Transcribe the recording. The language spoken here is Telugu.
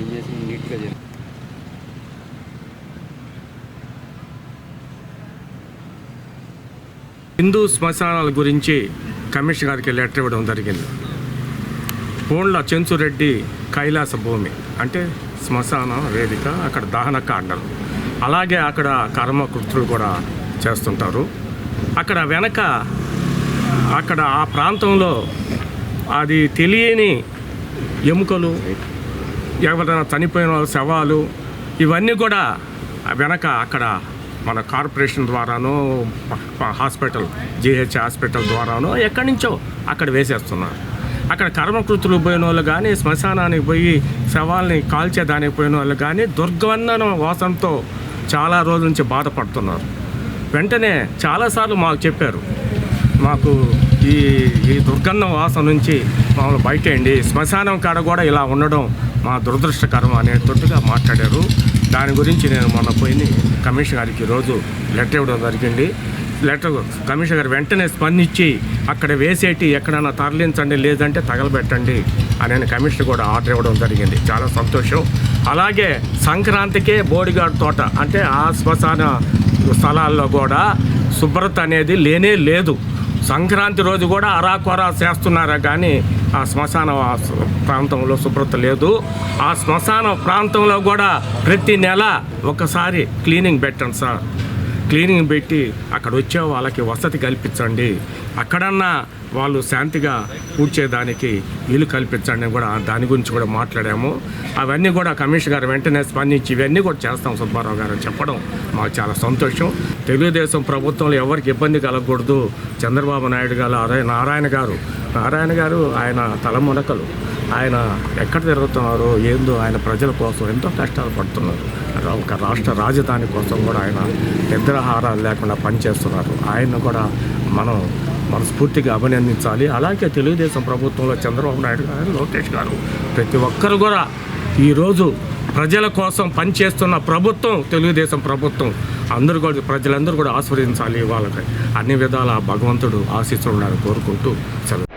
ఏం చేసి నీట్గా చేయాలి హిందూ శ్మశానాల గురించి కమిషన్ గారికి లెటర్ ఇవ్వడం జరిగింది. పోండ్ల చెంచురెడ్డి కైలాస భూమి అంటే శ్మశాన వేదిక అక్కడ దహన కాండలు అలాగే అక్కడ కర్మకృతులు కూడా చేస్తుంటారు. అక్కడ వెనక అక్కడ ఆ ప్రాంతంలో అది తెలియని ఎముకలు ఎవరైనా చనిపోయిన వాళ్ళ శవాలు ఇవన్నీ కూడా వెనక అక్కడ మన కార్పొరేషన్ ద్వారానో హాస్పిటల్ జిహెచ్ హాస్పిటల్ ద్వారానో ఎక్కడి నుంచో అక్కడ వేసేస్తున్నారు. అక్కడ కర్మకృతులు పోయిన వాళ్ళు కానీ శ్మశానానికి పోయి శవాల్ని కాల్చేదానికి పోయిన వాళ్ళు కానీ దుర్గంధన వాసనతో చాలా రోజుల నుంచి బాధపడుతున్నారు. వెంటనే చాలాసార్లు మాకు చెప్పారు. మాకు ఈ ఈ దుర్గంధం వాసన నుంచి మమ్మల్ని బయటేయండి. శ్మశానం కాడ కూడా ఇలా ఉండడం మా దురదృష్టకరం అనేటట్టుగా మాట్లాడారు. దాని గురించి నేను మొన్న పోయి కమిషన్ గారికి ఈరోజు లెటర్ ఇవ్వడం జరిగింది. లెటర్ కమిషన్ గారు వెంటనే స్పందించి అక్కడ వేసేటి ఎక్కడైనా తరలించండి లేదంటే తగలబెట్టండి అని కమిషన్ కూడా ఆర్డర్ ఇవ్వడం జరిగింది. చాలా సంతోషం. అలాగే సంక్రాంతికే బోడిగాడ్ తోట అంటే ఆ శ్మశాన స్థలాల్లో కూడా శుభ్రత అనేది లేనే లేదు. సంక్రాంతి రోజు కూడా అరాకొరా చేస్తున్నారా కానీ ఆ శ్మశాన ప్రాంతంలో శుభ్రత లేదు. ఆ శ్మశాన ప్రాంతంలో కూడా ప్రతి నెల ఒకసారి క్లీనింగ్ పెట్టండి సార్. క్లీనింగ్ పెట్టి అక్కడ వచ్చే వాళ్ళకి వసతి కల్పించండి. అక్కడన్నా వాళ్ళు శాంతిగా కూర్చేదానికి వీలు కల్పించండి కూడా దాని గురించి కూడా మాట్లాడాము. అవన్నీ కూడా కమిషనర్ గారు వెంటనే స్పందించి ఇవన్నీ కూడా చేస్తాం సుబ్బారావు గారు చెప్పడం మాకు చాలా సంతోషం. తెలుగుదేశం ప్రభుత్వంలో ఎవరికి ఇబ్బంది కలగకూడదు. చంద్రబాబు నాయుడు గారు నారాయణ గారు నారాయణ గారు ఆయన తలమునకలు. ఆయన ఎక్కడ తిరుగుతున్నారు ఏందో ఆయన ప్రజల కోసం ఎంతో కష్టాలు పడుతున్నారు. ఒక రాష్ట్ర రాజధాని కోసం కూడా ఆయన నిద్రాహారాలు లేకుండా పనిచేస్తున్నారు. ఆయన కూడా మనం మనస్ఫూర్తిగా అభినందించాలి. అలాగే తెలుగుదేశం ప్రభుత్వంలో చంద్రబాబు నాయుడు గారు లోకేష్ గారు ప్రతి ఒక్కరు కూడా ఈరోజు ప్రజల కోసం పనిచేస్తున్న ప్రభుత్వం తెలుగుదేశం ప్రభుత్వం. అందరూ కూడా ప్రజలందరూ కూడా ఆస్వాదించాలి వాళ్ళకి. అన్ని విధాల భగవంతుడు ఆశిస్తున్నాడని కోరుకుంటూ సెలవు